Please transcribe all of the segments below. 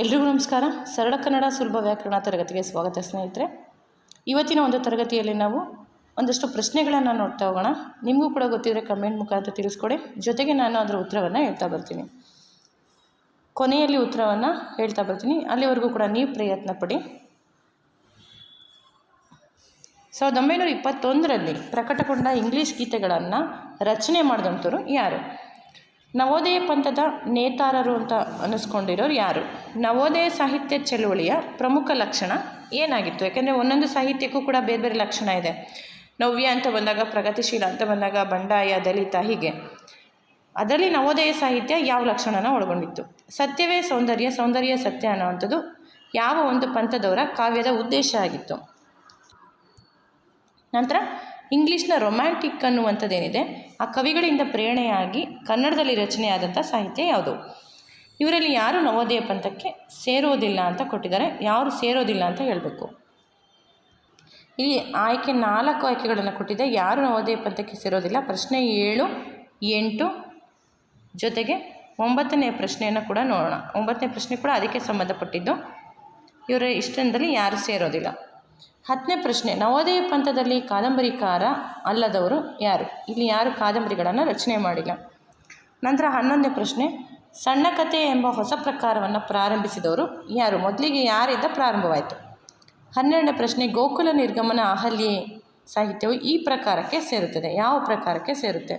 ಎಲ್ರಿಗೂ ನಮಸ್ಕಾರ. ಸರಳ ಕನ್ನಡ ಸುಲಭ ವ್ಯಾಕರಣ ತರಗತಿಗೆ ಸ್ವಾಗತ ಸ್ನೇಹಿತರೆ. ಇವತ್ತಿನ ಒಂದು ತರಗತಿಯಲ್ಲಿ ನಾವು ಒಂದಷ್ಟು ಪ್ರಶ್ನೆಗಳನ್ನು ನೋಡ್ತಾ ಹೋಗೋಣ. ನಿಮಗೂ ಕೂಡ ಗೊತ್ತಿದ್ದರೆ ಕಮೆಂಟ್ ಮುಖಾಂತರ ತಿಳಿಸ್ಕೊಡಿ. ಜೊತೆಗೆ ನಾನು ಅದರ ಉತ್ತರವನ್ನು ಹೇಳ್ತಾ ಬರ್ತೀನಿ. ಕೊನೆಯಲ್ಲಿ ಉತ್ತರವನ್ನು ಹೇಳ್ತಾ ಬರ್ತೀನಿ. ಅಲ್ಲಿವರೆಗೂ ಕೂಡ ನೀವು ಪ್ರಯತ್ನ ಪಡಿ. ಸಾವಿರದ ಒಂಬೈನೂರ ಇಪ್ಪತ್ತೊಂದರಲ್ಲಿ ಪ್ರಕಟಗೊಂಡ ಇಂಗ್ಲೀಷ್ ಗೀತೆಗಳನ್ನು ರಚನೆ ಮಾಡಿದಂಥವ್ರು ಯಾರು? ನವೋದಯ ಪಂಥದ ನೇತಾರರು ಅಂತ ಅನ್ನಿಸ್ಕೊಂಡಿರೋರು ಯಾರು? ನವೋದಯ ಸಾಹಿತ್ಯ ಚಳುವಳಿಯ ಪ್ರಮುಖ ಲಕ್ಷಣ ಏನಾಗಿತ್ತು? ಯಾಕೆಂದರೆ ಒಂದೊಂದು ಸಾಹಿತ್ಯಕ್ಕೂ ಕೂಡ ಬೇರೆ ಬೇರೆ ಲಕ್ಷಣ ಇದೆ. ನವ್ಯ ಅಂತ ಬಂದಾಗ, ಪ್ರಗತಿಶೀಲ ಅಂತ ಬಂದಾಗ, ಬಂಡಾಯ, ದಲಿತ, ಹೀಗೆ. ಅದರಲ್ಲಿ ನವೋದಯ ಸಾಹಿತ್ಯ ಯಾವ ಲಕ್ಷಣನ ಒಳಗೊಂಡಿತ್ತು? ಸತ್ಯವೇ ಸೌಂದರ್ಯ ಸೌಂದರ್ಯ ಸತ್ಯ ಅನ್ನುವಂಥದ್ದು ಯಾವ ಒಂದು ಪಂಥದವರ ಕಾವ್ಯದ ಉದ್ದೇಶ ಆಗಿತ್ತು? ನಂತರ ಇಂಗ್ಲೀಷ್ನ ರೊಮ್ಯಾಂಟಿಕ್ ಅನ್ನುವಂಥದ್ದೇನಿದೆ, ಆ ಕವಿಗಳಿಂದ ಪ್ರೇರಣೆಯಾಗಿ ಕನ್ನಡದಲ್ಲಿ ರಚನೆಯಾದಂಥ ಸಾಹಿತ್ಯ ಯಾವುದು? ಇವರಲ್ಲಿ ಯಾರು ನವೋದಯ ಪಂಥಕ್ಕೆ ಸೇರೋದಿಲ್ಲ ಅಂತ ಕೊಟ್ಟಿದ್ದಾರೆ. ಯಾರು ಸೇರೋದಿಲ್ಲ ಅಂತ ಹೇಳಬೇಕು. ಇಲ್ಲಿ ಆಯ್ಕೆ ನಾಲ್ಕು ಆಯ್ಕೆಗಳನ್ನು ಕೊಟ್ಟಿದೆ. ಯಾರು ನವೋದಯ ಪಂಥಕ್ಕೆ ಸೇರೋದಿಲ್ಲ? ಪ್ರಶ್ನೆ ಏಳು, ಎಂಟು, ಜೊತೆಗೆ ಒಂಬತ್ತನೇ ಪ್ರಶ್ನೆಯನ್ನು ಕೂಡ ನೋಡೋಣ. ಒಂಬತ್ತನೇ ಪ್ರಶ್ನೆ ಕೂಡ ಅದಕ್ಕೆ ಸಂಬಂಧಪಟ್ಟಿದ್ದು. ಇವರ ಇಷ್ಟದಲ್ಲಿ ಯಾರು ಸೇರೋದಿಲ್ಲ? ಹತ್ತನೇ ಪ್ರಶ್ನೆ, ನವೋದಯ ಪಂಥದಲ್ಲಿ ಕಾದಂಬರಿಕಾರ ಅಲ್ಲದವರು ಯಾರು? ಇಲ್ಲಿ ಯಾರು ಕಾದಂಬರಿಗಳನ್ನು ರಚನೆ ಮಾಡಿಲ್ಲ. ನಂತರ ಹನ್ನೊಂದನೇ ಪ್ರಶ್ನೆ, ಸಣ್ಣ ಕಥೆ ಎಂಬ ಹೊಸ ಪ್ರಕಾರವನ್ನು ಪ್ರಾರಂಭಿಸಿದವರು ಯಾರು? ಮೊದಲಿಗೆ ಯಾರಿಂದ ಪ್ರಾರಂಭವಾಯಿತು? ಹನ್ನೆರಡನೇ ಪ್ರಶ್ನೆ, ಗೋಕುಲ ನಿರ್ಗಮನ ಅಹಲ್ಯೆ ಸಾಹಿತ್ಯವು ಈ ಪ್ರಕಾರಕ್ಕೆ ಸೇರುತ್ತದೆ. ಯಾವ ಪ್ರಕಾರಕ್ಕೆ ಸೇರುತ್ತೆ?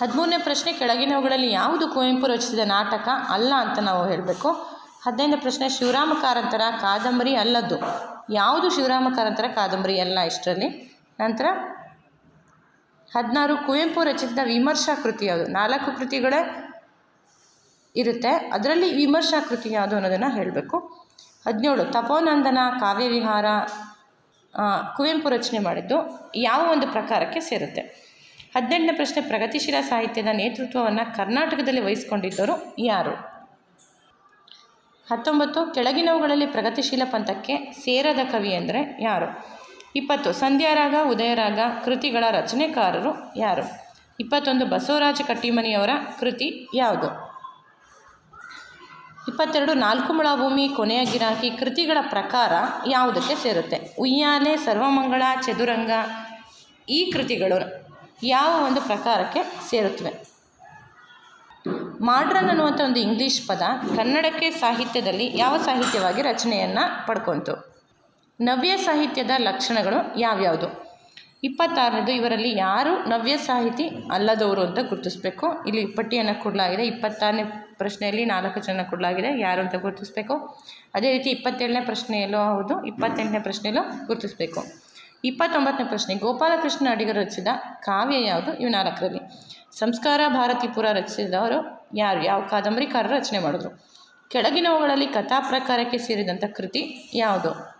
ಹದಿಮೂರನೇ ಪ್ರಶ್ನೆ, ಕೆಳಗಿನವುಗಳಲ್ಲಿ ಯಾವುದು ಕುವೆಂಪು ರಚಿಸಿದ ನಾಟಕ ಅಲ್ಲ ಅಂತ ನಾವು ಹೇಳಬೇಕು. ಹದಿನೈದನೇ ಪ್ರಶ್ನೆ ಶಿವರಾಮ ಕಾರಂತರ ಕಾದಂಬರಿ ಅಲ್ಲದ್ದು. ಯಾವುದು ಶಿವರಾಮ ಕಾರಂತರ ಕಾದಂಬರಿ? ಅಲ್ಲ ಇಷ್ಟರಲ್ಲಿ. ನಂತರ, ಹದಿನಾರು ಕುವೆಂಪು ರಚಿಸಿದ ವಿಮರ್ಶಾ ಕೃತಿ ಯಾವುದು? ನಾಲ್ಕು ಕೃತಿಗಳೇ ಇರುತ್ತೆ. ಅದರಲ್ಲಿ ವಿಮರ್ಶಾ ಕೃತಿ ಯಾವುದು ಅನ್ನೋದನ್ನು ಹೇಳಬೇಕು. ಹದಿನೇಳು, ತಪೋನಂದನ ಕಾವ್ಯವಿಹಾರ ಕುವೆಂಪು ರಚನೆ ಮಾಡಿದ್ದು ಯಾವ ಒಂದು ಪ್ರಕಾರಕ್ಕೆ ಸೇರುತ್ತೆ? ಹದಿನೆಂಟನೇ ಪ್ರಶ್ನೆ, ಪ್ರಗತಿಶೀಲ ಸಾಹಿತ್ಯದ ನೇತೃತ್ವವನ್ನು ಕರ್ನಾಟಕದಲ್ಲಿ ವಹಿಸಿಕೊಂಡಿದ್ದವರು ಯಾರು? ಹತ್ತೊಂಬತ್ತು, ಕೆಳಗಿನವುಗಳಲ್ಲಿ ಪ್ರಗತಿಶೀಲ ಪಂಥಕ್ಕೆ ಸೇರದ ಕವಿ ಅಂದರೆ ಯಾರು? ಇಪ್ಪತ್ತು, ಸಂಧ್ಯಾರಾಗ, ಉದಯರಾಗ, ಕೃತಿಗಳ ರಚನೆಕಾರರು ಯಾರು? ಇಪ್ಪತ್ತೊಂದು, ಬಸವರಾಜ ಕಟ್ಟಿಮನಿಯವರ ಕೃತಿ ಯಾವುದು? ಇಪ್ಪತ್ತೆರಡು, ನಾಲ್ಕು ಮುಳ ಭೂಮಿ, ಕೊನೆಯ ಗಿರಾಕಿ, ಕೃತಿಗಳ ಪ್ರಕಾರ ಯಾವುದಕ್ಕೆ ಸೇರುತ್ತೆ? ಉಯ್ಯಾಲೆ, ಸರ್ವಮಂಗಳ, ಚದುರಂಗ ಈ ಕೃತಿಗಳು ಯಾವ ಒಂದು ಪ್ರಕಾರಕ್ಕೆ ಸೇರುತ್ತವೆ? ಮಾಡ್ರನ್ ಅನ್ನುವಂಥ ಒಂದು ಇಂಗ್ಲೀಷ್ ಪದ ಕನ್ನಡಕ್ಕೆ ಸಾಹಿತ್ಯದಲ್ಲಿ ಯಾವ ಸಾಹಿತ್ಯವಾಗಿ ರಚನೆಯನ್ನು ಪಡ್ಕೊಂತು? ನವ್ಯ ಸಾಹಿತ್ಯದ ಲಕ್ಷಣಗಳು ಯಾವ್ಯಾವುದು? ಇಪ್ಪತ್ತಾರನೇದು, ಇವರಲ್ಲಿ ಯಾರು ನವ್ಯ ಸಾಹಿತಿ ಅಲ್ಲದವರು ಅಂತ ಗುರುತಿಸ್ಬೇಕು? ಇಲ್ಲಿ ಪಟ್ಟಿಯನ್ನು ಕೊಡಲಾಗಿದೆ, ಇಪ್ಪತ್ತಾರನೇ ಪ್ರಶ್ನೆಯಲ್ಲಿ ನಾಲ್ಕು ಜನ ಕೊಡಲಾಗಿದೆ, ಯಾರು ಅಂತ ಗುರುತಿಸ್ಬೇಕು? ಅದೇ ರೀತಿ ಇಪ್ಪತ್ತೇಳನೇ ಪ್ರಶ್ನೆಯಲ್ಲೂ ಹೌದು, ಇಪ್ಪತ್ತೆಂಟನೇ ಪ್ರಶ್ನೆಯಲ್ಲೂ ಗುರುತಿಸ್ಬೇಕು. ಇಪ್ಪತ್ತೊಂಬತ್ತನೇ ಪ್ರಶ್ನೆ, ಗೋಪಾಲಕೃಷ್ಣ ಅಡಿಗರು ರಚಿಸಿದ ಕಾವ್ಯ ಯಾವುದು? ಇವು ನಾಲ್ಕರಲ್ಲಿ. ಸಂಸ್ಕಾರ ಭಾರತೀಪುರ ರಚಿಸಿದವರು ಯಾರು? ಯಾವ ಕಾದಂಬರಿಕಾರರು ರಚನೆ ಮಾಡಿದ್ರು. ಕೆಳಗಿನವುಗಳಲ್ಲಿ ಕಥಾ ಪ್ರಕಾರಕ್ಕೆ ಸೇರಿದಂಥ ಕೃತಿ ಯಾವುದು?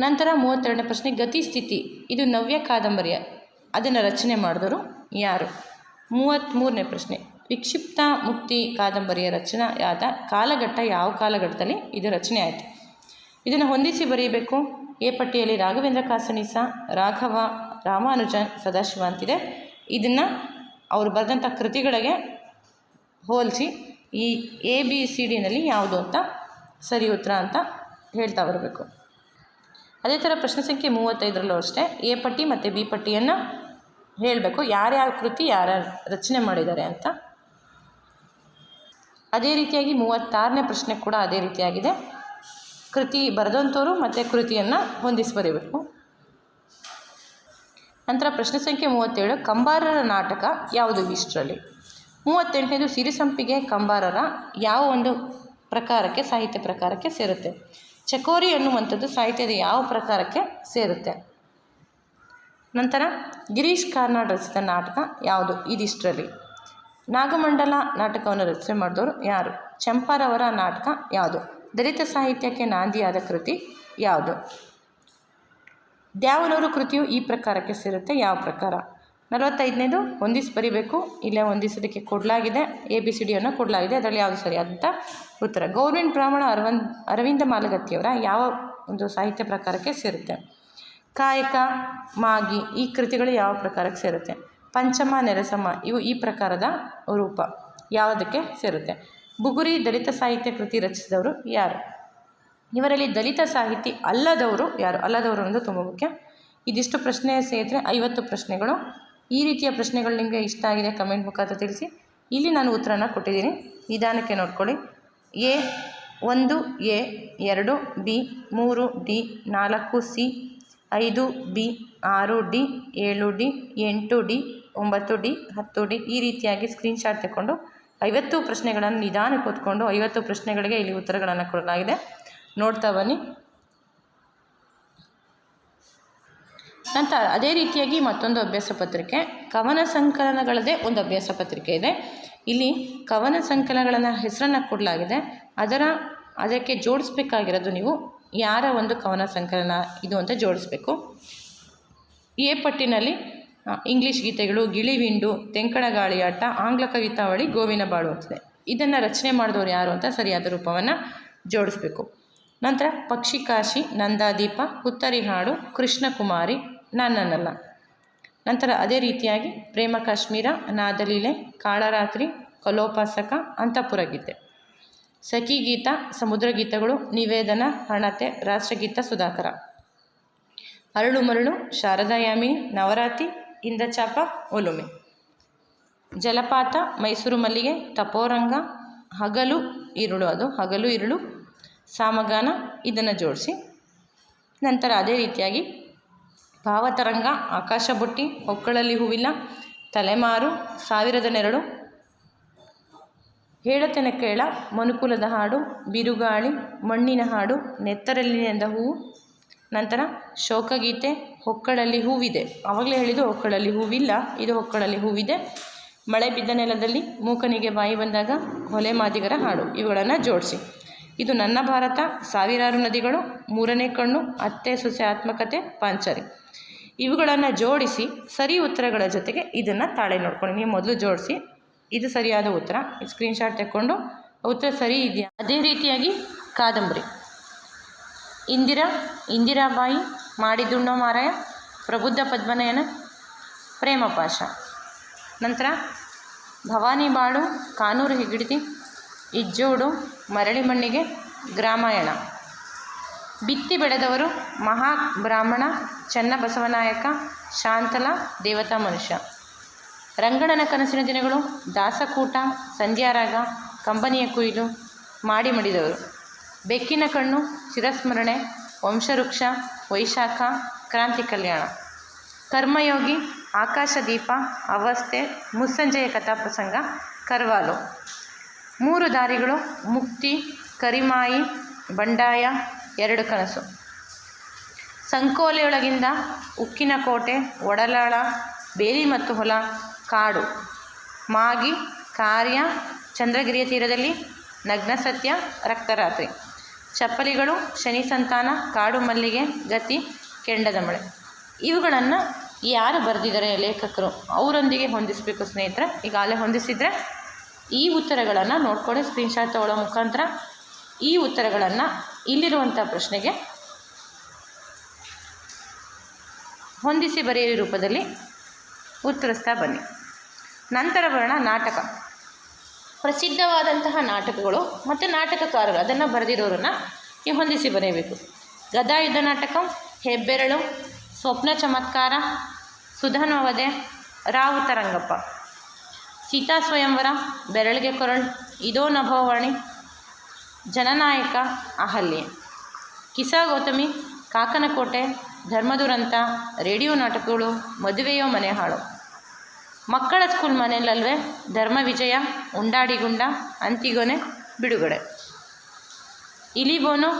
ನಂತರ ಮೂವತ್ತೆರಡನೇ ಪ್ರಶ್ನೆ, ಗತಿ, ಸ್ಥಿತಿ. ಇದು ನವ್ಯ ಕಾದಂಬರಿಯ. ಅದನ್ನು ರಚನೆ ಮಾಡಿದವರು ಯಾರು? ಮೂವತ್ತ್ಮೂರನೇ ಪ್ರಶ್ನೆ, ವಿಕ್ಷಿಪ್ತ ಮುಕ್ತಿ ಕಾದಂಬರಿಯ ರಚನೆಯಾದ ಕಾಲಘಟ್ಟ ಯಾವ ಕಾಲಘಟ್ಟದಲ್ಲಿ ಇದು ರಚನೆ ಆಯಿತು? ಇದನ್ನು ಹೊಂದಿಸಿ ಬರೆಯಬೇಕು. ಎ ಪಟ್ಟಿಯಲ್ಲಿ ರಾಘವೇಂದ್ರ ಕಾಸನೀಸ, ರಾಘವ, ರಾಮಾನುಜನ್, ಸದಾಶಿವ ಅಂತಿದೆ. ಇದನ್ನು ಅವರು ಬರೆದಂಥ ಕೃತಿಗಳಿಗೆ ಹೋಲಿಸಿ ಈ ಎ ಬಿ ಸಿ ಡಿನಲ್ಲಿ ಯಾವುದು ಅಂತ ಸರಿ ಉತ್ತರ ಅಂತ ಹೇಳ್ತಾ ಬರಬೇಕು. ಅದೇ ಥರ ಪ್ರಶ್ನೆ ಸಂಖ್ಯೆ ಮೂವತ್ತೈದರಲ್ಲೂ ಅಷ್ಟೇ ಎ ಪಟ್ಟಿ ಮತ್ತು ಬಿ ಪಟ್ಟಿಯನ್ನು ಹೇಳಬೇಕು. ಯಾರ್ಯಾರ ಕೃತಿ ಯಾರ್ಯಾರು ರಚನೆ ಮಾಡಿದ್ದಾರೆ ಅಂತ. ಅದೇ ರೀತಿಯಾಗಿ ಮೂವತ್ತಾರನೇ ಪ್ರಶ್ನೆ ಕೂಡ ಅದೇ ರೀತಿಯಾಗಿದೆ. ಕೃತಿ ಬರೆದಂಥವರು ಮತ್ತು ಕೃತಿಯನ್ನು ಹೊಂದಿಸಿ ಬರೀಬೇಕು. ನಂತರ ಪ್ರಶ್ನೆ ಸಂಖ್ಯೆ ಮೂವತ್ತೇಳು, ಕಂಬಾರರ ನಾಟಕ ಯಾವುದು ಇಷ್ಟರಲ್ಲಿ? ಮೂವತ್ತೆಂಟನೇದು ಸಿರಿಸಂಪಿಗೆ ಕಂಬಾರರ ಯಾವ ಒಂದು ಪ್ರಕಾರಕ್ಕೆ, ಸಾಹಿತ್ಯ ಪ್ರಕಾರಕ್ಕೆ ಸೇರುತ್ತೆ? ಚಕೋರಿ ಅನ್ನುವಂಥದ್ದು ಸಾಹಿತ್ಯದ ಯಾವ ಪ್ರಕಾರಕ್ಕೆ ಸೇರುತ್ತೆ? ನಂತರ ಗಿರೀಶ್ ಕಾರ್ನಾಡ್ ರಚಿಸಿದ ನಾಟಕ ಯಾವುದು ಇದಿಷ್ಟರಲ್ಲಿ? ನಾಗಮಂಡಲ ನಾಟಕವನ್ನು ರಚನೆ ಮಾಡಿದವರು ಯಾರು? ಚಂಪಾರವರ ನಾಟಕ ಯಾವುದು? ದಲಿತ ಸಾಹಿತ್ಯಕ್ಕೆ ನಾಂದಿಯಾದ ಕೃತಿ ಯಾವುದು? ದ್ಯಾವನೂರು ಕೃತಿಯು ಈ ಪ್ರಕಾರಕ್ಕೆ ಸೇರುತ್ತೆ. ಯಾವ ಪ್ರಕಾರ? ನಲವತ್ತೈದನೇದು ಹೊಂದಿಸಿ ಬರಿಬೇಕು, ಇಲ್ಲೇ ಹೊಂದಿಸೋದಕ್ಕೆ ಕೊಡಲಾಗಿದೆ, ಎ, ಬಿ, ಸಿ ಡಿಯನ್ನು ಕೊಡಲಾಗಿದೆ. ಅದರಲ್ಲಿ ಯಾವುದು ಸರಿಯಾದಂಥ ಉತ್ತರ. ಗೌರ್ಮೆಂಟ್ ಬ್ರಾಹ್ಮಣ ಅರವಿಂದ್, ಅರವಿಂದ ಮಾಲಗತ್ತಿಯವರ ಯಾವ ಒಂದು ಸಾಹಿತ್ಯ ಪ್ರಕಾರಕ್ಕೆ ಸೇರುತ್ತೆ? ಕಾಯಕ, ಮಾಗಿ, ಈ ಕೃತಿಗಳು ಯಾವ ಪ್ರಕಾರಕ್ಕೆ ಸೇರುತ್ತೆ? ಪಂಚಮ, ನೆರಸಮ, ಇವು ಈ ಪ್ರಕಾರದ ರೂಪ ಯಾವುದಕ್ಕೆ ಸೇರುತ್ತೆ? ಬುಗುರಿ ದಲಿತ ಸಾಹಿತ್ಯ ಕೃತಿ ರಚಿಸಿದವರು ಯಾರು? ಇವರಲ್ಲಿ ದಲಿತ ಸಾಹಿತಿ ಅಲ್ಲದವರು ಯಾರು? ಅಲ್ಲದವರು ಅನ್ನೋದು ತುಂಬ ಮುಖ್ಯ. ಇದಿಷ್ಟು ಪ್ರಶ್ನೆ ಸೇರಿದ್ರೆ ಐವತ್ತು ಪ್ರಶ್ನೆಗಳು. ಈ ರೀತಿಯ ಪ್ರಶ್ನೆಗಳು ನಿಮಗೆ ಇಷ್ಟ ಆಗಿದೆ ಕಮೆಂಟ್ ಮುಖಾಂತರ ತಿಳಿಸಿ. ಇಲ್ಲಿ ನಾನು ಉತ್ತರನ ಕೊಟ್ಟಿದ್ದೀನಿ. ನಿಧಾನಕ್ಕೆ ನೋಡ್ಕೊಳ್ಳಿ. ಎ ಒಂದು, ಎ ಎರಡು, ಬಿ ಮೂರು, ಡಿ ನಾಲ್ಕು, ಸಿ ಐದು, ಬಿ ಆರು, ಡಿ ಏಳು, ಡಿ ಎಂಟು, ಡಿ ಒಂಬತ್ತು, ಡಿ ಹತ್ತು, ಡಿ ಈ ರೀತಿಯಾಗಿ ಸ್ಕ್ರೀನ್ಶಾಟ್ ತಗೊಂಡು ಐವತ್ತು ಪ್ರಶ್ನೆಗಳನ್ನು ನಿಧಾನಕ್ಕೆ ಓದ್ಕೊಂಡು ಐವತ್ತು ಪ್ರಶ್ನೆಗಳಿಗೆ ಇಲ್ಲಿ ಉತ್ತರಗಳನ್ನು ಕೊಡಲಾಗಿದೆ. ನೋಡ್ತಾ ಬನ್ನಿ. ನಂತರ ಅದೇ ರೀತಿಯಾಗಿ ಮತ್ತೊಂದು ಅಭ್ಯಾಸ ಪತ್ರಿಕೆ. ಕವನ ಸಂಕಲನಗಳದೇ ಒಂದು ಅಭ್ಯಾಸ ಪತ್ರಿಕೆ ಇದೆ. ಇಲ್ಲಿ ಕವನ ಸಂಕಲನಗಳನ್ನು ಹೆಸರನ್ನು ಕೊಡಲಾಗಿದೆ. ಅದರ ಅದಕ್ಕೆ ಜೋಡಿಸ್ಬೇಕಾಗಿರೋದು ನೀವು ಯಾರ ಒಂದು ಕವನ ಸಂಕಲನ ಇದು ಅಂತ ಜೋಡಿಸ್ಬೇಕು. ಎ ಪಟ್ಟಿನಲ್ಲಿ ಇಂಗ್ಲೀಷ್ ಗೀತೆಗಳು ಗಿಳಿವಿಂಡು ತೆಂಕಣ ಗಾಳಿಯಾಟ ಆಂಗ್ಲ ಕವಿತಾವಳಿ, ಗೋವಿನ ಬಾಳು ಅಂತಿದೆ ಇದನ್ನು ರಚನೆ ಮಾಡಿದವರು ಯಾರು ಅಂತ ಸರಿಯಾದ ರೂಪವನ್ನು ಜೋಡಿಸ್ಬೇಕು. ನಂತರ ಪಕ್ಷಿಕಾಶಿ, ನಂದಾದೀಪ ಹುತ್ತರಿ ಹಾಡು ಕೃಷ್ಣಕುಮಾರಿ, ನನ್ನನಲ್ಲ. ನಂತರ ಅದೇ ರೀತಿಯಾಗಿ ಪ್ರೇಮ ಕಾಶ್ಮೀರ, ನಾದಲೀಲೆ, ಕಾಳರಾತ್ರಿ, ಕಲೋಪಾಸಕ ಅಂತಃಪುರ ಗೀತೆ ಸಖಿ ಗೀತ ಸಮುದ್ರ ಗೀತಗಳು ನಿವೇದನ, ಹಣತೆ, ರಾಷ್ಟ್ರಗೀತ, ಸುಧಾಕರ. ಅರಳು ಮರಳು, ಶಾರದಾಯಾಮಿನಿ ನವರಾತಿ ಇಂದಚಾಪ ಒಲುಮೆ. ಜಲಪಾತ, ಮೈಸೂರು ಮಲ್ಲಿಗೆ, ತಪೋರಂಗ, ಹಗಲು ಇರುಳು ಅದು ಹಗಲು ಇರುಳು ಸಾಮಗಾನ ಇದನ್ನು ಜೋಡಿಸಿ. ನಂತರ ಅದೇ ರೀತಿಯಾಗಿ ಭಾವತರಂಗ, ಆಕಾಶ ಬುಟ್ಟಿ ಹೊಕ್ಕಳಲ್ಲಿ ಹೂವಿಲ್ಲ, ತಲೆಮಾರು, ಸಾವಿರದ ನೆರಳು, ಹೇಳತನ ಕೇಳ, ಮನುಕುಲದ ಹಾಡು, ಬಿರುಗಾಳಿ, ಮಣ್ಣಿನ ಹಾಡು ನೆತ್ತರಲ್ಲಿನೆಂದ ಹೂವು ನಂತರ ಶೋಕಗೀತೆ ಹೊಕ್ಕಳಲ್ಲಿ ಹೂವಿದೆ. ಆವಾಗಲೇ ಹೇಳಿದ್ದು ಹೊಕ್ಕಳಲ್ಲಿ ಹೂವಿಲ್ಲ, ಇದು ಹೊಕ್ಕಳಲ್ಲಿ ಹೂವಿದೆ. ಮಳೆ ಬಿದ್ದ ನೆಲದಲ್ಲಿ ಮೂಕನಿಗೆ ಬಾಯಿ ಬಂದಾಗ ಹೊಲೆ ಮಾದಿಗರ ಹಾಡು, ಇವುಗಳನ್ನು ಜೋಡಿಸಿ. ಇದು ನನ್ನ ಭಾರತ, ಸಾವಿರಾರು ನದಿಗಳು, ಮೂರನೇ ಕಣ್ಣು, ಅತ್ತೆ ಸೊಸೆ ಆತ್ಮಕತೆ ಪಾಂಚರಿ. ಇವುಗಳನ್ನು ಜೋಡಿಸಿ ಸರಿ ಉತ್ತರಗಳ ಜೊತೆಗೆ ಇದನ್ನು ತಾಳೆ ನೋಡ್ಕೊಳ್ಳಿ. ನೀವು ಮೊದಲು ಜೋಡಿಸಿ, ಇದು ಸರಿಯಾದ ಉತ್ತರ. ಸ್ಕ್ರೀನ್ಶಾಟ್ ತಗೊಂಡು ಉತ್ತರ ಸರಿ ಇದೆಯಾ? ಅದೇ ರೀತಿಯಾಗಿ ಕಾದಂಬರಿ. ಇಂದಿರಾ, ಇಂದಿರಾಬಾಯಿ, ಮಾಡಿದುಣ್ಣೋ ಮಾರಾಯ, ಪ್ರಬುದ್ಧ ಪದ್ಮನಯನ ಪ್ರೇಮಪಾಶ ನಂತರ, ಭವಾನಿ ಬಾಳು, ಕಾನೂರು ಹೆಗ್ಗಡತಿ ಇಜ್ಜೋಡು ಮರಳಿ ಮಣ್ಣಿಗೆ ಗ್ರಾಮಾಯಣ. ಬಿತ್ತಿ ಬೆಳೆದವರು ಮಹಾ ಬ್ರಾಹ್ಮಣ ಚನ್ನಬಸವನಾಯಕ, ಶಾಂತಲ, ದೇವತಾ ಮನುಷ್ಯ. ರಂಗಣನ ಕನಸಿನ ದಿನಗಳು ದಾಸಕೂಟ, ಸಂಧ್ಯಾರಾಗ, ಕಂಬನಿಯ ಕುಯಿಲು, ಮಾಡಿ ಮಡಿದವರು. ಬೆಕ್ಕಿನ ಕಣ್ಣು ಚಿರಸ್ಮರಣೆ ವಂಶವೃಕ್ಷ, ವೈಶಾಖ, ಕ್ರಾಂತಿ ಕಲ್ಯಾಣ. ಕರ್ಮಯೋಗಿ, ಆಕಾಶದೀಪ, ಅವಸ್ಥೆ, ಮುಸ್ಸಂಜೆಯ ಕಥಾಪ್ರಸಂಗ, ಕರ್ವಾಲು. ಮೂರು ದಾರಿಗಳು, ಮುಕ್ತಿ, ಕರಿಮಾಯಿ, ಬಂಡಾಯ, ಎರಡು ಕನಸು. ಸಂಕೋಲೆಯೊಳಗಿಂದ ಉಕ್ಕಿನ ಕೋಟೆ, ಒಡಲಾಳ, ಬೇಲಿ ಮತ್ತು ಹೊಲ, ಕಾಡು. ಮಾಗಿ, ಕಾರ್ಯ, ಚಂದ್ರಗಿರಿಯ ತೀರದಲ್ಲಿ ನಗ್ನ ಸತ್ಯ, ರಕ್ತರಾತ್ರಿ. ಚಪ್ಪಲಿಗಳು, ಶನಿ ಸಂತಾನ, ಕಾಡು ಮಲ್ಲಿಗೆ, ಗತಿ, ಕೆಂಡದ ಮಳೆ. ಇವುಗಳನ್ನು ಯಾರು ಬರೆದಿದ್ದಾರೆ ಲೇಖಕರು? ಅವರೊಂದಿಗೆ ಹೊಂದಿಸಬೇಕು ಸ್ನೇಹಿತರೆ. ಅಲ್ಲೇ ಹೊಂದಿಸಿದರೆ ಈ ಉತ್ತರಗಳನ್ನು ನೋಡ್ಕೊಂಡು ಸ್ಕ್ರೀನ್ಶಾಟ್ ತಗೊಳ್ಳೋ ಮುಖಾಂತರ ಈ ಉತ್ತರಗಳನ್ನು ಇಲ್ಲಿರುವಂಥ ಪ್ರಶ್ನೆಗೆ ಹೊಂದಿಸಿ ಬರೆಯುವ ರೂಪದಲ್ಲಿ ಉತ್ತರಿಸ್ತಾ ಬನ್ನಿ. ನಂತರ ಬರೋಣ ನಾಟಕ. ಪ್ರಸಿದ್ಧವಾದಂತಹ ನಾಟಕಗಳು ಮತ್ತು ನಾಟಕಕಾರರು ಅದನ್ನು ಬರೆದಿರೋರನ್ನು ಈ ಹೊಂದಿಸಿ ಬರೆಯಬೇಕು. ಗದಾಯುದ್ಧ ನಾಟಕ, ಹೆಬ್ಬೆರಳು, ಸ್ವಪ್ನ ಚಮತ್ಕಾರ ಸುಧನ್ವವಧೆ ರಾವು ರಂಗಪ್ಪ ಸೀತಾ ಸ್ವಯಂವರ, ಬೆರಳಿಗೆ ಕೊರಳ್, ಇದೋ ನಭೋವಾಣಿ ಜನನಾಯಕ ಅಹಲ್ಯೆ. ಕಿಸಾ ಗೌತಮಿ, ಕಾಕನಕೋಟೆ, ಧರ್ಮದುರಂತ, ರೇಡಿಯೋ ನಾಟಕಗಳು, ಮದುವೆಯೋ ಮನೆ ಹಾಳು ಮಕ್ಕಳ ಸ್ಕೂಲ್ ಮನೆಯಲ್ಲಲ್ವೇ, ಧರ್ಮ ವಿಜಯ, ಉಂಡಾಡಿಗುಂಡ, ಅಂತಿಗೊನೆ ಬಿಡುಗಡೆ. ಇಲಿಬೋನು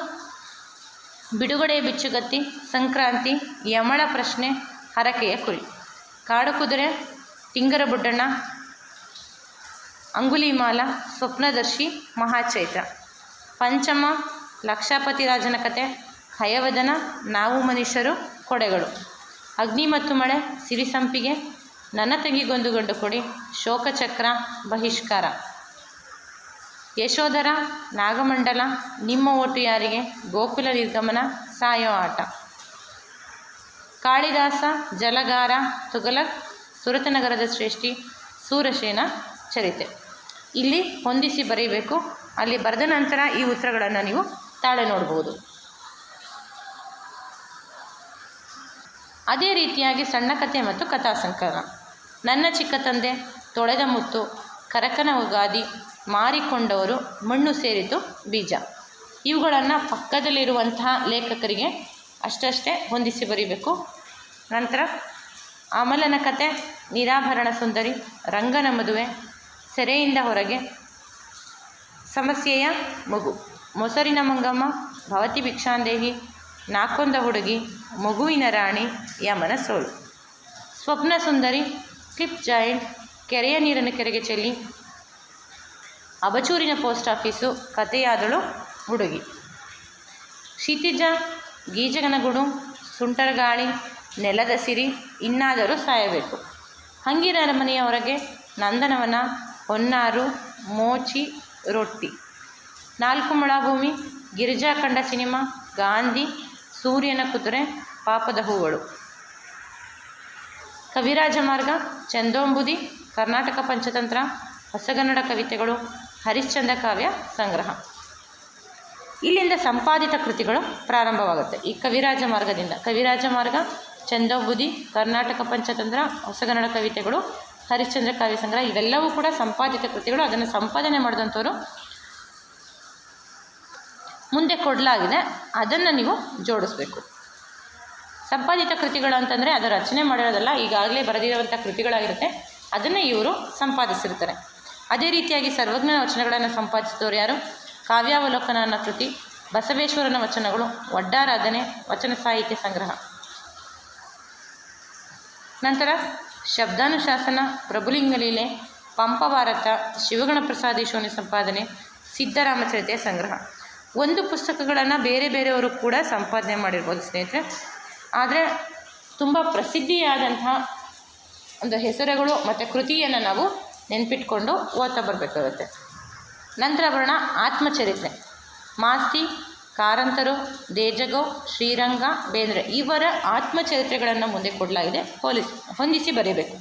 ಬಿಡುಗಡೆ ಬಿಚ್ಚುಗತ್ತಿ, ಸಂಕ್ರಾಂತಿ, ಯಮಳ ಪ್ರಶ್ನೆ, ಹರಕೆಯ ಕುರಿ. ಕಾಡು ಕುದುರೆ ತಿಂಗರ ಬುಡ್ಡಣ್ಣ ಅಂಗುಲಿಮಾಲ, ಸ್ವಪ್ನದರ್ಶಿ, ಮಹಾಚೈತ್ರ. ಪಂಚಮ ಲಕ್ಷಾಪತಿ ರಾಜನ ಕತೆ. ಹಯವದನ, ನಾವು ಮನುಷ್ಯರು, ಕೊಡೆಗಳು. ಅಗ್ನಿ ಮತ್ತು ಮಳೆ, ಸಿರಿಸಂಪಿಗೆ. ನನ್ನ ತಂಗಿಗೊಂದು ಗಂಡು ಕೊಡಿ. ಶೋಕಚಕ್ರ, ಬಹಿಷ್ಕಾರ. ಯಶೋಧರ, ನಾಗಮಂಡಲ, ನಿಮ್ಮ ಓಟು ಯಾರಿಗೆ? ಗೋಕುಲ ನಿರ್ಗಮನ, ಸಾಯೋ ಆಟ. ಕಾಳಿದಾಸ, ಜಲಗಾರ ತುಗಲಕ್ ಸುರತನಗರದ ಶ್ರೇಷ್ಠಿ ಸೂರಸೇನ ಚರಿತೆ. ಇಲ್ಲಿ ಹೊಂದಿಸಿ ಬರೀಬೇಕು. ಅಲ್ಲಿ ಬರೆದ ನಂತರ ಈ ಉತ್ತರಗಳನ್ನು ನೀವು ತಾಳೆ ನೋಡ್ಬೋದು. ಅದೇ ರೀತಿಯಾಗಿ ಸಣ್ಣ ಕಥೆ ಮತ್ತು ಕಥಾ ಸಂಕಲನ. ನನ್ನ ಚಿಕ್ಕ ತಂದೆ, ತೊಳೆದ ಮುತ್ತು, ಕರಕನ ಉಗಾದಿ, ಮಾರಿಕೊಂಡವರು, ಮಣ್ಣು ಸೇರಿತು, ಬೀಜ. ಇವುಗಳನ್ನು ಪಕ್ಕದಲ್ಲಿರುವಂತಹ ಲೇಖಕರಿಗೆ ಅಷ್ಟಷ್ಟೇ ಹೊಂದಿಸಿ ಬರೀಬೇಕು. ನಂತರ ಅಮಲನ ಕತೆ, ನಿರಾಭರಣ ಸುಂದರಿ, ರಂಗನ ಮದುವೆ ಸೆರೆಯಿಂದ ಹೊರಗೆ. ಸಮಸ್ಯೆಯ ಮಗು. ಮೊಸರಿನ ಮಂಗಮ್ಮ, ಭವತಿ ಭಿಕ್ಷಾಂದೇಹಿ ನಾಕೊಂದ ಹುಡುಗಿ, ಮಗುವಿನ ರಾಣಿ, ಯಮನ ಸೋಳು. ಸ್ವಪ್ನ ಸುಂದರಿ, ಕ್ಲಿಪ್ ಜಾಯಿಂಟ್, ಕೆರೆಯ ನೀರನ್ನು ಕೆರೆಗೆ ಚೆಲ್ಲಿ, ಅಬಚೂರಿನ ಪೋಸ್ಟ್ ಆಫೀಸು, ಕಥೆಯಾದಳು ಹುಡುಗಿ. ಕ್ಷಿತಿಜ, ಗೀಜಗನಗುಡು ಸುಂಟರ ಗಾಳಿ ನೆಲದ ಸಿರಿ, ಇನ್ನಾದರೂ ಸಾಯಬೇಕು. ಹಂಗಿರ ಅರಮನೆಯ ಹೊರಗೆ ನಂದನವನ ಹೊನ್ನಾರು, ಮೋಚಿ, ರೊಟ್ಟಿ. ನಾಲ್ಕು ಮಳಾಭೂಮಿ ಭೂಮಿ ಗಿರಿಜಾ ಕಂಡ ಸಿನಿಮಾ, ಗಾಂಧಿ, ಸೂರ್ಯನ ಕುದುರೆ, ಪಾಪದ ಹೂಗಳು. ಕವಿರಾಜ ಮಾರ್ಗ, ಚಂದೋಂಬುದಿ, ಕರ್ನಾಟಕ ಪಂಚತಂತ್ರ, ಹೊಸಗನ್ನಡ ಕವಿತೆಗಳು, ಹರಿಶ್ಚಂದ್ರ ಕಾವ್ಯ ಸಂಗ್ರಹ. ಇಲ್ಲಿಂದ ಸಂಪಾದಿತ ಕೃತಿಗಳು ಪ್ರಾರಂಭವಾಗುತ್ತೆ. ಈ ಕವಿರಾಜ ಮಾರ್ಗದಿಂದ. ಕವಿರಾಜ ಮಾರ್ಗ, ಚಂದೋಬುದಿ, ಕರ್ನಾಟಕ ಪಂಚತಂತ್ರ, ಹೊಸಗನ್ನಡ ಕವಿತೆಗಳು ಹರಿಶ್ಚಂದ್ರ ಕಾವ್ಯ ಸಂಗ್ರಹ ಇವೆಲ್ಲವೂ ಕೂಡ ಸಂಪಾದಿತ ಕೃತಿಗಳು. ಅದನ್ನು ಸಂಪಾದನೆ ಮಾಡಿದಂಥವರು ಮುಂದೆ ಕೊಡಲಾಗಿದೆ. ಅದನ್ನು ನೀವು ಜೋಡಿಸ್ಬೇಕು. ಸಂಪಾದಿತ ಕೃತಿಗಳು ಅಂತಂದರೆ ಅದು ರಚನೆ ಮಾಡಿರೋದಲ್ಲ, ಈಗಾಗಲೇ ಬರೆದಿರುವಂಥ ಕೃತಿಗಳಾಗಿರುತ್ತೆ. ಅದನ್ನು ಇವರು ಸಂಪಾದಿಸಿರ್ತಾರೆ. ಅದೇ ರೀತಿಯಾಗಿ ಸರ್ವಜ್ಞನ ವಚನಗಳನ್ನು ಸಂಪಾದಿಸಿದವರು ಯಾರು? ಕಾವ್ಯಾವಲೋಕನ ಅನ್ನೋ ಕೃತಿ, ಬಸವೇಶ್ವರನ ವಚನಗಳು ಒಡ್ಡಾರಾಧನೆ ವಚನ ಸಾಹಿತ್ಯ ಸಂಗ್ರಹ. ನಂತರ ಶಬ್ದಾನುಶಾಸನ, ಪ್ರಭುಲಿಂಗಲೀಲೆ ಪಂಪಭಾರತ ಶಿವಗಣ ಪ್ರಸಾದೀಶೋನಿ ಸಂಪಾದನೆ, ಸಿದ್ದರಾಮಚರಿತೆಯ ಸಂಗ್ರಹ. ಒಂದು ಪುಸ್ತಕಗಳನ್ನು ಬೇರೆ ಬೇರೆಯವರು ಕೂಡ ಸಂಪಾದನೆ ಮಾಡಿರ್ಬೋದು ಸ್ನೇಹಿತರೆ. ಆದರೆ ತುಂಬ ಪ್ರಸಿದ್ಧಿಯಾದಂತಹ ಒಂದು ಹೆಸರುಗಳು ಮತ್ತು ಕೃತಿಯನ್ನು ನಾವು ನೆನಪಿಟ್ಕೊಂಡು ಓದ್ತಾ ಬರಬೇಕಾಗುತ್ತೆ. ನಂತರ ಬರೋಣ ಆತ್ಮಚರಿತ್ರೆ. ಮಾಸ್ತಿ ಕಾರಂತರು, ದೇಜಗೋ, ಶ್ರೀರಂಗ, ಬೇಂದ್ರೆ ಇವರ ಆತ್ಮಚರಿತ್ರೆಗಳನ್ನು ಮುಂದೆ ಕೊಡಲಾಗಿದೆ. ಹೋಲಿಸಿ ಹೊಂದಿಸಿ ಬರೀಬೇಕು.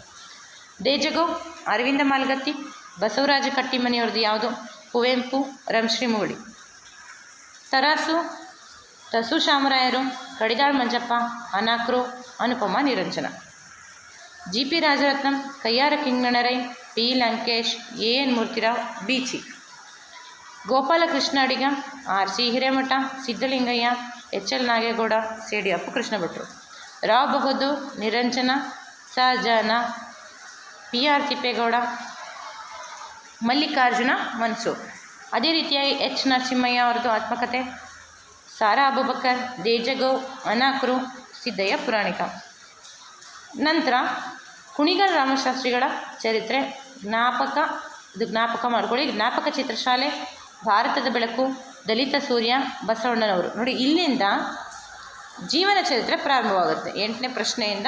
ದೇಜಗೋ, ಅರವಿಂದ ಮಾಲ್ಗತ್ತಿ, ಬಸವರಾಜ ಕಟ್ಟಿಮನೆಯವ್ರದ್ದು ಯಾವುದು? Kuvempu Ramshri Mugudi Tarasu, Tasu ಶಾಮರಾಯರು, Kadidal Manjappa, Anakru, Anupama Niranjana. G P Rajaratnam, Kayyara Kinhanna Rai P Lankesh, A N Murthy Rao Beechi Gopalakrishna Adiga R C Hiremath Siddalingaiah H L Nagegowda Sediyappa Krishna ಭಟ್ರು. ರಾವ್ ಬಹದ್ದೂರ್ ನಿರಂಜನ ಸಹಜನ ಪಿ ಆರ್ ತಿಪ್ಪೇಗೌಡ, ಮಲ್ಲಿಕಾರ್ಜುನ ಮನ್ಸು. ಅದೇ ರೀತಿಯಾಗಿ H Narasimhaiah ಅವರದ್ದು ಆತ್ಮಕಥೆ ಸಾರಾ ಅಬುಬಕರ್, ದೇಜಗೌ, ಅನಾಕ್ರು, ಸಿದ್ದಯ್ಯ ಪುರಾಣಿಕ. ನಂತರ ಕುಣಿಗಲ್ ರಾಮಶಾಸ್ತ್ರಿಗಳ ಚರಿತ್ರೆ, ಜ್ಞಾಪಕ, ಇದು ಜ್ಞಾಪಕ ಮಾಡ್ಕೊಳ್ಳಿ, ಜ್ಞಾಪಕ ಚಿತ್ರಶಾಲೆ, ಭಾರತದ ಬೆಳಕು ದಲಿತ ಸೂರ್ಯ ಬಸವಣ್ಣನವರು. ನೋಡಿ, ಇಲ್ಲಿಂದ ಜೀವನ ಚರಿತ್ರೆ ಪ್ರಾರಂಭವಾಗುತ್ತೆ. ಎಂಟನೇ ಪ್ರಶ್ನೆಯಿಂದ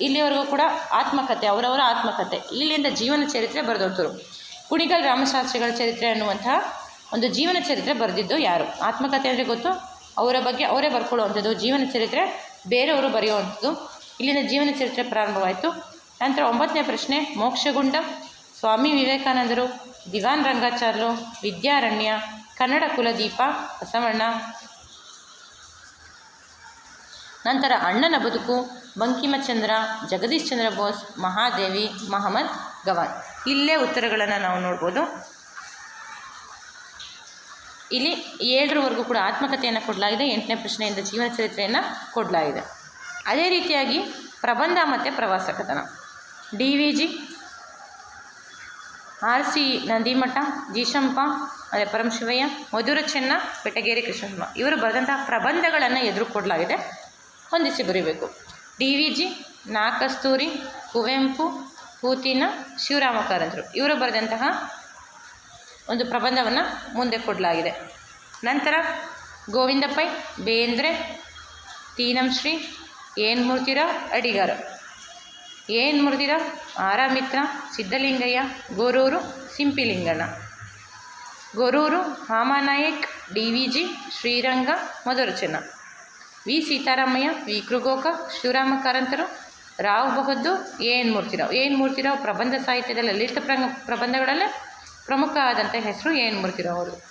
ಇಲ್ಲಿವರೆಗೂ ಕೂಡ ಆತ್ಮಕಥೆ, ಅವರವರ ಆತ್ಮಕಥೆ, ಇಲ್ಲಿಂದ ಜೀವನ ಚರಿತ್ರೆ ಬರೆದೊಡ್ತರು ಕುಣಿಗಲ್ ರಾಮಶಾಸ್ತ್ರಿಗಳ ಚರಿತ್ರೆ ಅನ್ನುವಂತಹ ಒಂದು ಜೀವನ ಚರಿತ್ರೆ ಬರೆದಿದ್ದು ಯಾರು? ಆತ್ಮಕಥೆ ಅಂದರೆ ಗೊತ್ತು? ಅವರ ಬಗ್ಗೆ ಅವರೇ ಬರ್ಕೊಳ್ಳುವಂಥದ್ದು, ಜೀವನ ಚರಿತ್ರೆ ಬೇರೆಯವರು ಬರೆಯುವಂಥದ್ದು. ಇಲ್ಲಿಂದ ಜೀವನ ಚರಿತ್ರೆ ಪ್ರಾರಂಭವಾಯಿತು. ನಂತರ ಒಂಬತ್ತನೇ ಪ್ರಶ್ನೆ, ಮೋಕ್ಷಗುಂಡ, ಸ್ವಾಮಿ ವಿವೇಕಾನಂದರು, ದಿವಾನ್ ರಂಗಾಚಾರ್ಯರು, ವಿದ್ಯಾರಣ್ಯ ಕನ್ನಡ ಕುಲದೀಪ, ಬಸವಣ್ಣ. ನಂತರ ಅಣ್ಣನ ಬದುಕು, ಬಂಕಿಮಚಂದ್ರ, ಜಗದೀಶ್ ಚಂದ್ರ ಬೋಸ್, ಮಹಾದೇವಿ, ಮಹಮ್ಮದ್ ಗವಾನ್ ಇಲ್ಲೇ ಉತ್ತರಗಳನ್ನು ನಾವು ನೋಡ್ಬೋದು. ಇಲ್ಲಿ ಏಳರವರೆಗೂ ಕೂಡ ಆತ್ಮಕಥೆಯನ್ನು ಕೊಡಲಾಗಿದೆ, ಎಂಟನೇ ಪ್ರಶ್ನೆಯಿಂದ ಜೀವನ ಚರಿತ್ರೆಯನ್ನು ಕೊಡಲಾಗಿದೆ. ಅದೇ ರೀತಿಯಾಗಿ ಪ್ರಬಂಧ ಮತ್ತು ಪ್ರವಾಸ ಕಥನ. D V G R C Nandimath, Jeeshampa, ಅದೇ ಪರಮಶಿವಯ್ಯ, ಮಧುರ ಚೆನ್ನ, ಬೆಟಗೇರಿ ಕೃಷ್ಣಮ್ಮ ಇವರು ಬರೆದಂತಹ ಪ್ರಬಂಧಗಳನ್ನು ಎದುರು ಕೊಡಲಾಗಿದೆ ಹೊಂದಿಸಿ ಬರೀಬೇಕು. ಡಿ ವಿ ಜಿ, ನಾಕಸ್ತೂರಿ, ಕುವೆಂಪು, ಹೂತಿನ ಶಿವರಾಮ ಕಾರಂತರು ಇವರು ಬರೆದಂತಹ ಒಂದು ಪ್ರಬಂಧವನ್ನು ಮುಂದೆ ಕೊಡಲಾಗಿದೆ. ನಂತರ ಗೋವಿಂದ ಪೈ ಬೇಂದ್ರೆ, ತೀನಂಶ್ರೀ ಶ್ರೀ ಏನ್ ಮೂರ್ತಿರಾವ್ ಅಡಿಗಾರ. ಏನ್ ಮುರಿದಿರ Aa Ra Mitra, Siddalingaiah, Goruru, Simpi Linganna. Goruru, Ha Ma Nayak, D V G, Sriranga, Madhurachenna. V Seetharamaiah, V ಕೃಗೋಕ, Shivarama ಕಾರಂತರು, ರಾವ್ ಬಹದ್ದು ಎನ್ ಮೂರ್ತಿರಾವ್ ಎನ್ ಮೂರ್ತಿರಾವ್ ಪ್ರಬಂಧ ಸಾಹಿತ್ಯದಲ್ಲಿ ಲಲಿತ ಪ್ರ, ಪ್ರಬಂಧಗಳಲ್ಲೇ ಪ್ರಮುಖ ಆದಂಥ ಹೆಸರು ಏನ್ ಮೂರ್ತಿರಾವ್ ಅವರು?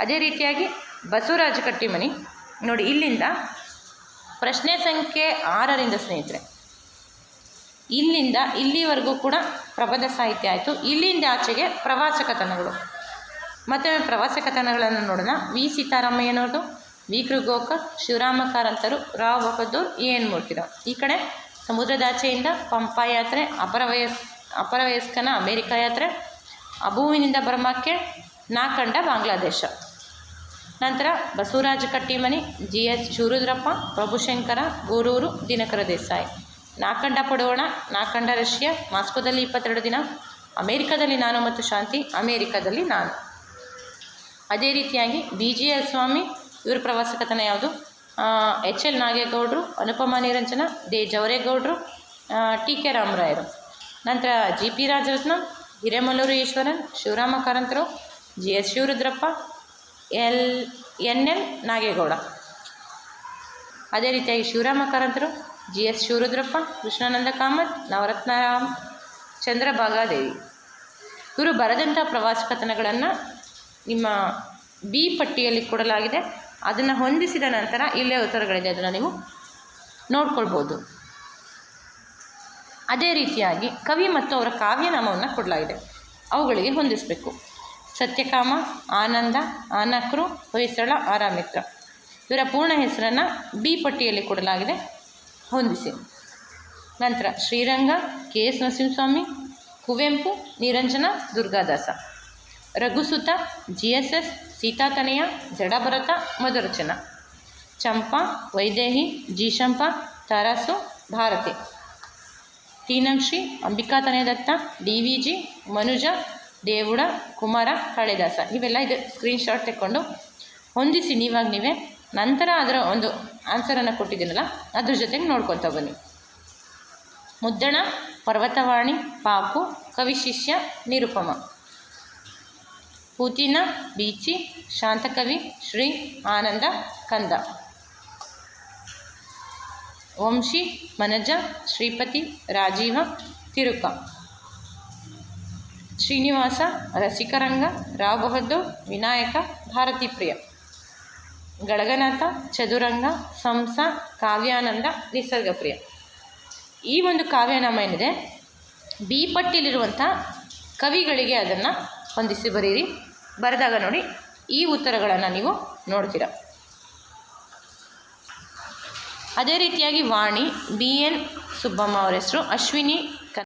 ಅದೇ ರೀತಿಯಾಗಿ ಬಸವರಾಜ ಕಟ್ಟಿಮನಿ. ನೋಡಿ, ಇಲ್ಲಿಂದ ಪ್ರಶ್ನೆ ಸಂಖ್ಯೆ ಆರರಿಂದ ಸ್ನೇಹಿತರೆ ಇಲ್ಲಿಂದ ಇಲ್ಲಿವರೆಗೂ ಕೂಡ ಪ್ರಬಂಧ ಸಾಹಿತ್ಯ ಆಯಿತು. ಇಲ್ಲಿಂದ ಆಚೆಗೆ ಪ್ರವಾಸ ಕಥನಗಳು ಮತ್ತು ಪ್ರವಾಸ ಕಥನಗಳನ್ನು ನೋಡೋಣ. ವಿ. ಸೀತಾರಾಮಯ್ಯನವರು ವಿ. ಕೃಗೋಕರ್ ಶಿವರಾಮ ಕಾರಂತರು ರಾವ್ ಬಹದ್ದೂರ್, ಎ. ಎನ್. ಮೂರ್ತಿರಾವ್. ಈ ಕಡೆ ಸಮುದ್ರದಾಚೆಯಿಂದ ಪಂಪ ಯಾತ್ರೆ, ಅಪರ ವಯಸ್ ಅಮೇರಿಕ ಯಾತ್ರೆ, ಅಬುವಿನಿಂದ ಬರ್ಮಾಕ್ಕೆ ನಾಕಂಡ ಬಾಂಗ್ಲಾದೇಶ. ನಂತರ ಬಸವರಾಜ ಕಟ್ಟಿಮನಿ, ಜಿ. ಎಸ್. ಶಿವರುದ್ರಪ್ಪ, ಪ್ರಭುಶಂಕರ, ಗೂರೂರು, ದಿನಕರ ದೇಸಾಯಿ. ನಾಕಂಡ ಪಡೋಣ. ನಾಕಂಡ ರಷ್ಯಾ, ಮಾಸ್ಕೋದಲ್ಲಿ ಇಪ್ಪತ್ತೆರಡು ದಿನ, ಅಮೇರಿಕಾದಲ್ಲಿ ನಾನು ಮತ್ತು ಶಾಂತಿ, ಅಮೇರಿಕಾದಲ್ಲಿ ನಾನು. ಅದೇ ರೀತಿಯಾಗಿ ಬಿ ಜಿ ಎಲ್ ಸ್ವಾಮಿ, ಇವರ ಪ್ರವಾಸ ಕಥನ ಯಾವುದು? ಎಚ್ ಎಲ್ ನಾಗೇಗೌಡರು, ಅನುಪಮ ನಿರಂಜನ, ದೇ. ಜವರೇಗೌಡರು ಟಿ ಕೆ ರಾಮರಾಯರು. ನಂತರ ಜಿ ಪಿ ರಾಜರತ್ನ, ಹಿರೇಮಲ್ಲೂರು ಈಶ್ವರನ್, ಶಿವರಾಮ ಕಾರಂತರು G S Shivarudrappa, L N L Nagegowda. ಅದೇ ರೀತಿಯಾಗಿ ಶಿವರಾಮ ಕಾರಂತರು ಜಿ ಎಸ್ ಶಿವರುದ್ರಪ್ಪ, ಕೃಷ್ಣಾನಂದ ಕಾಮತ್, ನವರತ್ನರಾಮ್, ಚಂದ್ರಭಾಗಾದೇವಿ. ಇವರು ಬರೆದಂಥ ಪ್ರವಾಸ ಕಥನಗಳನ್ನು ನಿಮ್ಮ ಬಿ ಪಟ್ಟಿಯಲ್ಲಿ ಕೊಡಲಾಗಿದೆ. ಅದನ್ನು ಹೊಂದಿಸಿದ ನಂತರ ಇಲ್ಲೇ ಉತ್ತರಗಳಿದೆ. ಅದನ್ನು ನೀವು ನೋಡ್ಕೊಳ್ಬೋದು. ಅದೇ ರೀತಿಯಾಗಿ ಕವಿ ಮತ್ತು ಅವರ ಕಾವ್ಯನಾಮವನ್ನು ಕೊಡಲಾಗಿದೆ. ಅವುಗಳಿಗೆ ಹೊಂದಿಸಬೇಕು. ಸತ್ಯಕಾಮ, ಆನಂದ ಆನಕ್ರು ಹೊಯ್ಸಳ, ಆರಾಮಿತ್ರ. ಇವರ ಪೂರ್ಣ ಹೆಸರನ್ನು ಬಿ ಪಟ್ಟಿಯಲ್ಲಿ ಕೊಡಲಾಗಿದೆ. ಹೊಂದಿಸಿ. ನಂತರ Sriranga, K S Narasimhaswamy, Kuvempu, Niranjana, Durgadasa. Raghusuta, G S S, Seetatanaya, Jadabharata, Madhurachenna. Champa, Vaidehi, Jeeshampa, Tarasu, Bharati. Teenamshri Ambikatanaya Datta D V G, Manuja, Devuda, Kumara Kalidasa ಇವೆಲ್ಲ ಇದು. ಸ್ಕ್ರೀನ್ಶಾಟ್ ತೆಕ್ಕೊಂಡು. ಹೊಂದಿಸಿ ನೀವಾಗ ನೀವೇ. ನಂತರ ಅದರ ಒಂದು ಆನ್ಸರನ್ನು ಕೊಟ್ಟಿದ್ದೀನಲ್ಲ, ಅದ್ರ ಜೊತೆಗೆ ನೋಡ್ಕೊತಾ ಬನ್ನಿ. ಮುದ್ದಣ, ಪರ್ವತವಾಣಿ, ಪಾಪು ಕವಿಶಿಷ್ಯ ನಿರುಪಮ. ಪೂತಿನ ಬೀಚಿ, ಶಾಂತಕವಿ, ಶ್ರೀ ಆನಂದ, ಕಂದ. ವಂಶಿ, ಮನಜ, ಶ್ರೀಪತಿ, ರಾಜೀವ, ತಿರುಕ. ಶ್ರೀನಿವಾಸ, ರಸಿಕರಂಗ ರಾವ್ ಬಹದ್ದೂರ್ ವಿನಾಯಕ ಭಾರತಿ ಪ್ರಿಯ ಗಳಗನಾಥ ಚದುರಂಗ, ಸಂಸ, ಕಾವ್ಯಾನಂದ, ನಿಸರ್ಗಪ್ರಿಯ. ಈ ಒಂದು ಕಾವ್ಯನಾಮ ಏನಿದೆ? ಬಿ ಪಟ್ಟಿಲಿರುವಂಥ ಕವಿಗಳಿಗೆ ಅದನ್ನು ಹೊಂದಿಸಿ ಬರೀರಿ. ಬರೆದಾಗ ನೋಡಿ ಈ ಉತ್ತರಗಳನ್ನು ನೀವು ನೋಡ್ತೀರ. ಅದೇ ರೀತಿಯಾಗಿ ವಾಣಿ, ಬಿ ಎನ್ ಸುಬ್ಬಮ್ಮ ಅವರ ಹೆಸರು, ಅಶ್ವಿನಿ